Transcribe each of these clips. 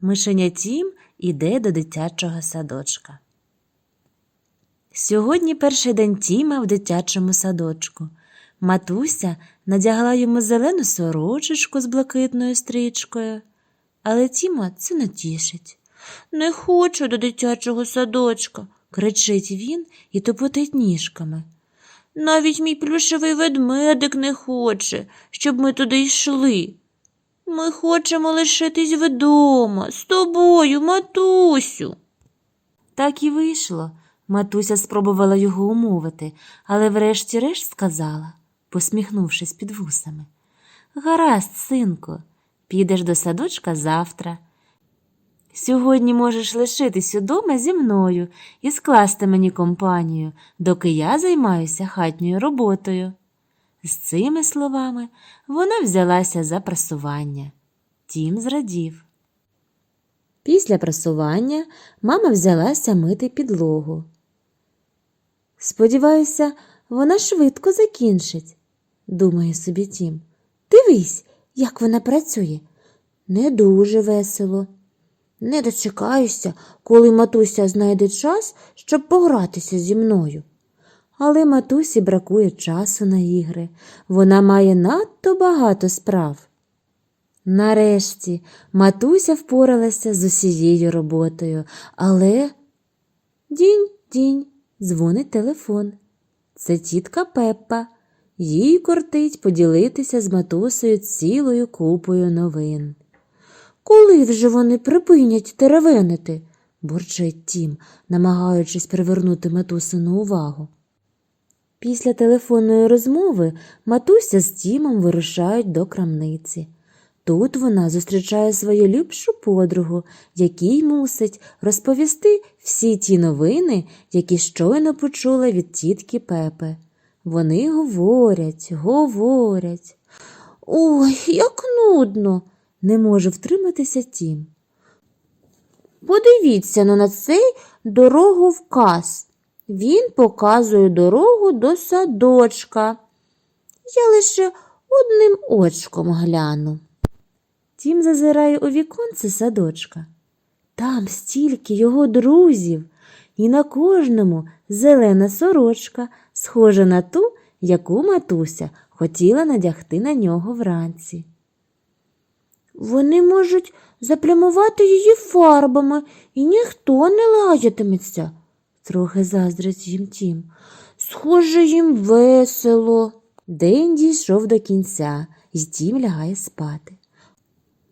Мишеня Тім іде до дитячого садочка. Сьогодні перший день Тіма в дитячому садочку. Матуся надягла йому зелену сорочечку з блакитною стрічкою, але Тіма це не тішить. Не хочу до дитячого садочка, кричить він і тупотить ніжками. Навіть мій плюшевий ведмедик не хоче, щоб ми туди йшли. Ми хочемо лишитись вдома з тобою, матусю. Так і вийшло. Матуся спробувала його умовити, але врешті-решт сказала, посміхнувшись під вусами. Гаразд, синку, підеш до садочка завтра. Сьогодні можеш лишитись удома зі мною і скласти мені компанію, доки я займаюся хатньою роботою. З цими словами вона взялася за прасування. Тім зрадів. Після прасування мама взялася мити підлогу. Сподіваюся, вона швидко закінчить, думає собі Тім. Дивись, як вона працює. Не дуже весело. Не дочекаюся, коли матуся знайде час, щоб погратися зі мною. Але матусі бракує часу на ігри. Вона має надто багато справ. Нарешті матуся впоралася з усією роботою, але дінь, дінь, дзвонить телефон. Це тітка Пеппа. Їй кортить поділитися з матусею цілою купою новин. Коли вже вони припинять теревенити? бурчить Тім, намагаючись привернути матусину увагу. Після телефонної розмови матуся з Тімом вирушають до крамниці. Тут вона зустрічає свою любшу подругу, якій мусить розповісти всі ті новини, які щойно почула від тітки Пепи. Вони говорять, говорять. Ой, як нудно, не може втриматися Тім. Подивіться ну, на цей дороговказ. Він показує дорогу до садочка. Я лише одним очком гляну. Тім зазирає у віконце садочка. Там стільки його друзів, і на кожному зелена сорочка, схожа на ту, яку матуся хотіла надягти на нього вранці. Вони можуть заплямувати її фарбами, і ніхто не лаятиметься, трохи заздрить їм тім. Схоже, їм весело. День дійшов до кінця, і тім лягає спати.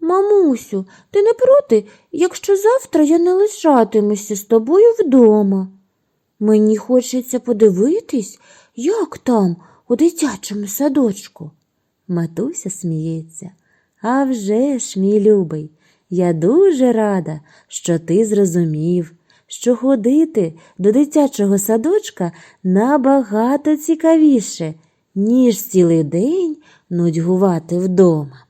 Мамусю, ти не проти, якщо завтра я не лишатимуся з тобою вдома? Мені хочеться подивитись, як там, у дитячому садочку. Матуся сміється. А вже ж, мій любий, я дуже рада, що ти зрозумів, що ходити до дитячого садочка набагато цікавіше, ніж цілий день нудьгувати вдома.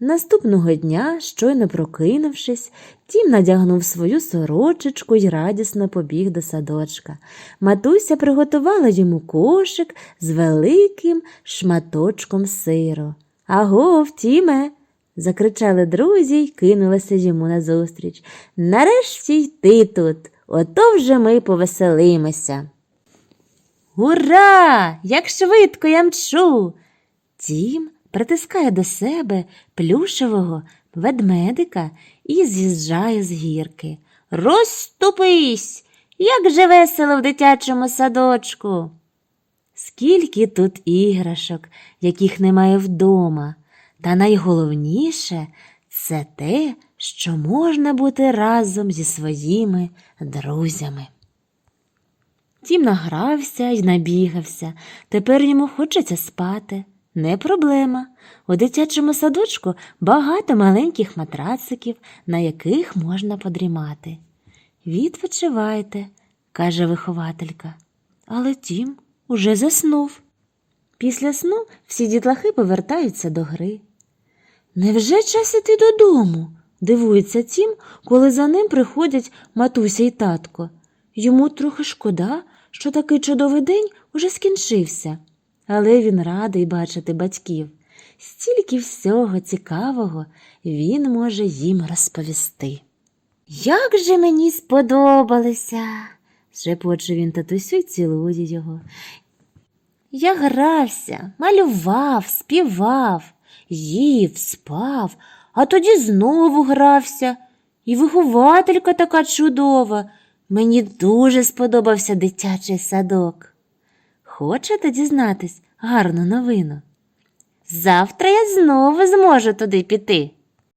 Наступного дня, щойно прокинувшись, Тім надягнув свою сорочечку й радісно побіг до садочка. Матуся приготувала йому кошик з великим шматочком сиру. Агов, Тіме. Закричали друзі й кинулися йому назустріч. Нарешті й ти тут, ото вже ми повеселимося. Ура! Як швидко я мчу! Тім притискає до себе плюшевого ведмедика і з'їжджає з гірки. Розступись! Як же весело в дитячому садочку! Скільки тут іграшок, яких немає вдома, та найголовніше це те, що можна бути разом зі своїми друзями. Тім награвся й набігався. Тепер йому хочеться спати. Не проблема. У дитячому садочку багато маленьких матрациків, на яких можна подрімати. Відпочивайте, каже вихователька. Але Тім уже заснув. Після сну всі дітлахи повертаються до гри. Невже час іти додому? дивується Тім, коли за ним приходять матуся й татко. Йому трохи шкода, що такий чудовий день уже скінчився, але він радий бачити батьків. стільки всього цікавого він може їм розповісти. Як же мені сподобалося, шепоче він татусю й цілує його. Я грався, малював, співав, їв, спав, а тоді знову грався. І вихователька така чудова. Мені дуже сподобався дитячий садок. Хочете дізнатись гарну новину? Завтра я знову зможу туди піти.